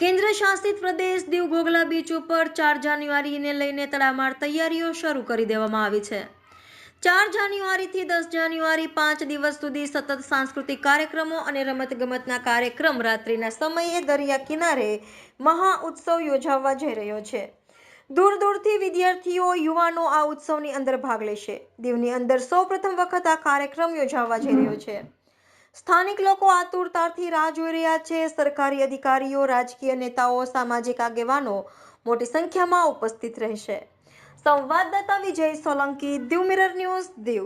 કેન્દ્ર શાસિત પ્રદેશ દીવ ઘોઘલા બીચ ઉપર ચાર જાન્યુઆરીને લઈને તડામાર તૈયારીઓ શરૂ કરી દેવામાં આવી છે. ચાર જાન્યુઆરીથી દસ જાન્યુઆરી પાંચ દિવસ સુધી સતત સાંસ્કૃતિક કાર્યક્રમો અને રમતગમતના કાર્યક્રમ રાત્રિના સમયે દરિયા કિનારે મહા ઉત્સવ યોજાવા જઈ રહ્યો છે. દૂર દૂરથી વિદ્યાર્થીઓ, યુવાનો આ ઉત્સવની અંદર ભાગ લેશે. દીવની અંદર સૌપ્રથમ વખત આ કાર્યક્રમ યોજાવા જઈ રહ્યો છે. સ્થાનિક લોકો આતુરતાથી રાહ જોઈ રહ્યા છે. સરકારી અધિકારીઓ, રાજકીય નેતાઓ, સામાજિક આગેવાનો મોટી સંખ્યામાં ઉપસ્થિત રહેશે. સંવાદદાતા વિજય સોલંકી દીવ મિરર ન્યૂઝ દીવ.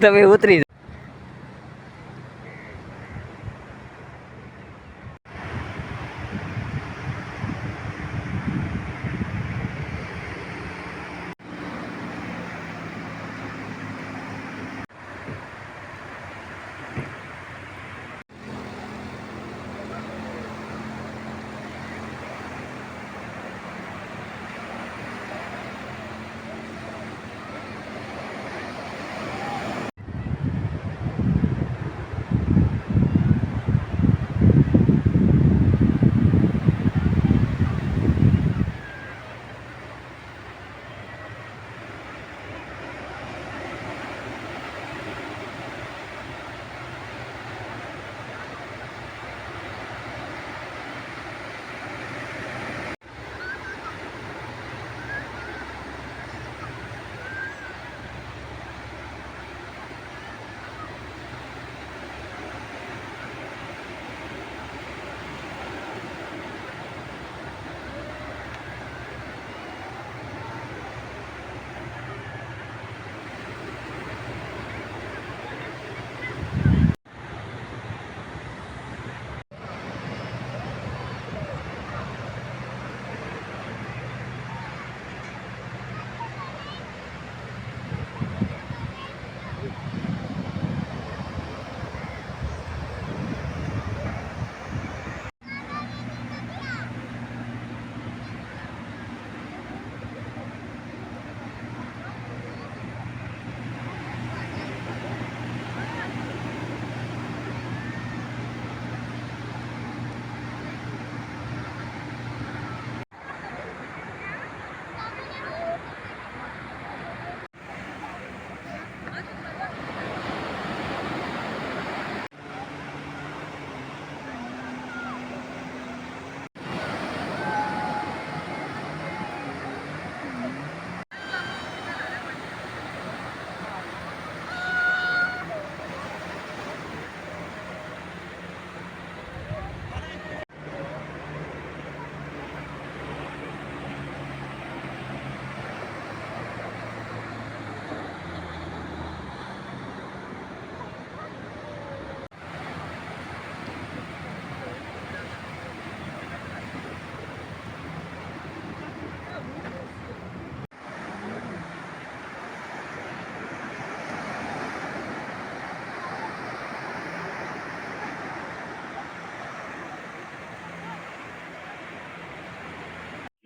તમે ઉતરી